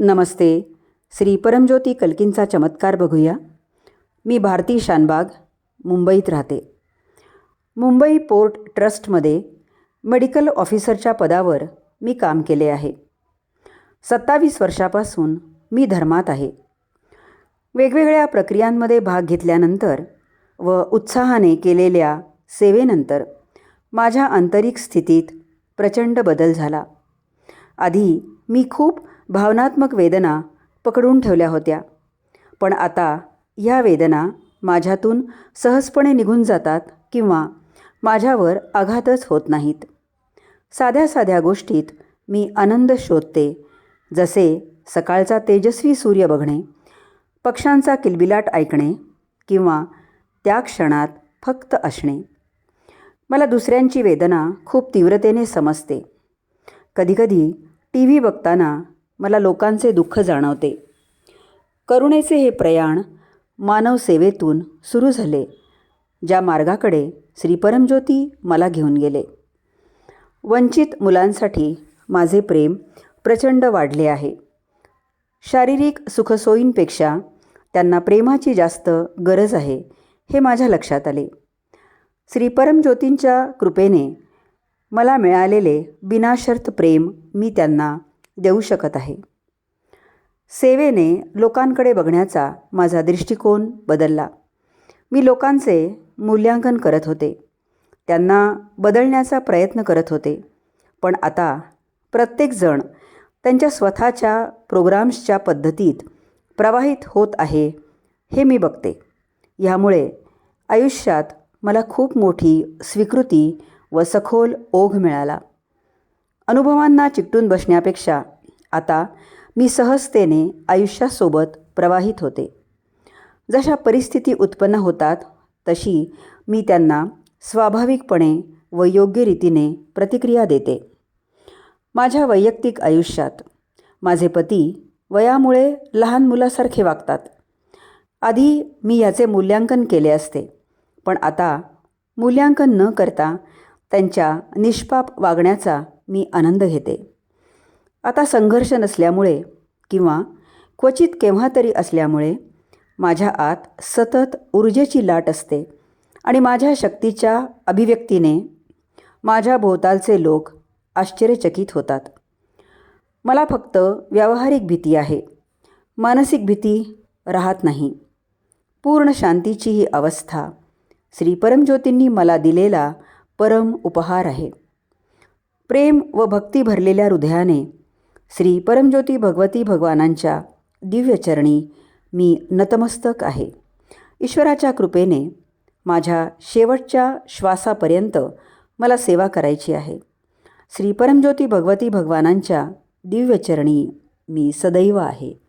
नमस्ते. श्री परमज्योती कल्कींचा चमत्कार बघूया. मी भारती शानबाग मुंबईत राहते. मुंबई पोर्ट ट्रस्टमध्ये मेडिकल ऑफिसरच्या पदावर मी काम केले आहे. सत्तावीस वर्षापासून मी धर्मात आहे. वेगवेगळ्या प्रक्रियांमध्ये भाग घेतल्यानंतर व उत्साहाने केलेल्या सेवेनंतर माझ्या आंतरिक स्थितीत प्रचंड बदल झाला. आधी मी खूप भावनात्मक वेदना पकडून ठेवल्या होत्या. पण आता ह्या वेदना माझ्यातून सहजपणे निघून जातात किंवा माझ्यावर आघातच होत नाहीत. साध्या साध्या गोष्टीत मी आनंद शोधते जसे सकाळचा तेजस्वी सूर्य बघणे पक्ष्यांचा किलबिलाट ऐकणे किंवा त्या क्षणात फक्त असणे. मला दुसऱ्यांची वेदना खूप तीव्रतेने समजते. कधीकधी टी व्ही बघताना मला लोकांचे दुःख जाणवते. करुणेचे हे प्रयाण मानव सेवेतून सुरू झाले ज्या मार्गाकडे श्री परमज्योती मला घेऊन गेले. वंचित मुलांसाठी माझे प्रेम प्रचंड वाढले आहे. शारीरिक सुखसोयींपेक्षा त्यांना प्रेमाची जास्त गरज आहे हे माझ्या लक्षात आले. श्री परमज्योतींच्या कृपेने मला मिळालेले बिनाशर्त प्रेम मी त्यांना देऊ शकत आहे. सेवेने लोकांकडे बघण्याचा माझा दृष्टिकोन बदलला. मी लोकांचे मूल्यांकन करत होते. त्यांना बदलण्याचा प्रयत्न करत होते. पण आता प्रत्येकजण त्यांच्या स्वतःच्या प्रोग्राम्सच्या पद्धतीत प्रवाहित होत आहे हे मी बघते. ह्यामुळे आयुष्यात मला खूप मोठी स्वीकृती व सखोल ओघ मिळाला. अनुभवांना चिकटून बसण्यापेक्षा आता मी सहजतेने आयुष्यासोबत प्रवाहित होते. जशा परिस्थिती उत्पन्न होतात तशी मी त्यांना स्वाभाविकपणे व योग्य रीतीने प्रतिक्रिया देते. माझ्या वैयक्तिक आयुष्यात माझे पती वयामुळे लहान मुलासारखे वागतात. आधी मी याचे मूल्यांकन केले असते पण आता मूल्यांकन न करता त्यांच्या निष्पाप वागण्याचा मी आनंद घेते. आता संघर्ष नसल्यामुळे किंवा क्वचित केव्हा तरी असल्यामुळे माझ्या आत सतत ऊर्जेची लाट असते आणि माझ्या शक्तीच्या अभिव्यक्तीने माझ्या भोवतालचे लोक आश्चर्यचकित होतात. मला फक्त व्यावहारिक भीती आहे. मानसिक भीती राहत नाही. पूर्ण शांतीची ही अवस्था श्री परमज्योतींनी मला दिलेला परम उपहार आहे. प्रेम व भक्ती भरलेल्या हृदयाने श्री परमज्योती भगवती भगवानांच्या दिव्यचरणी मी नतमस्तक आहे. ईश्वराच्या कृपेने माझ्या शेवटच्या श्वासापर्यंत मला सेवा करायची आहे. श्री परमज्योती भगवती भगवानांच्या दिव्यचरणी मी सदैव आहे.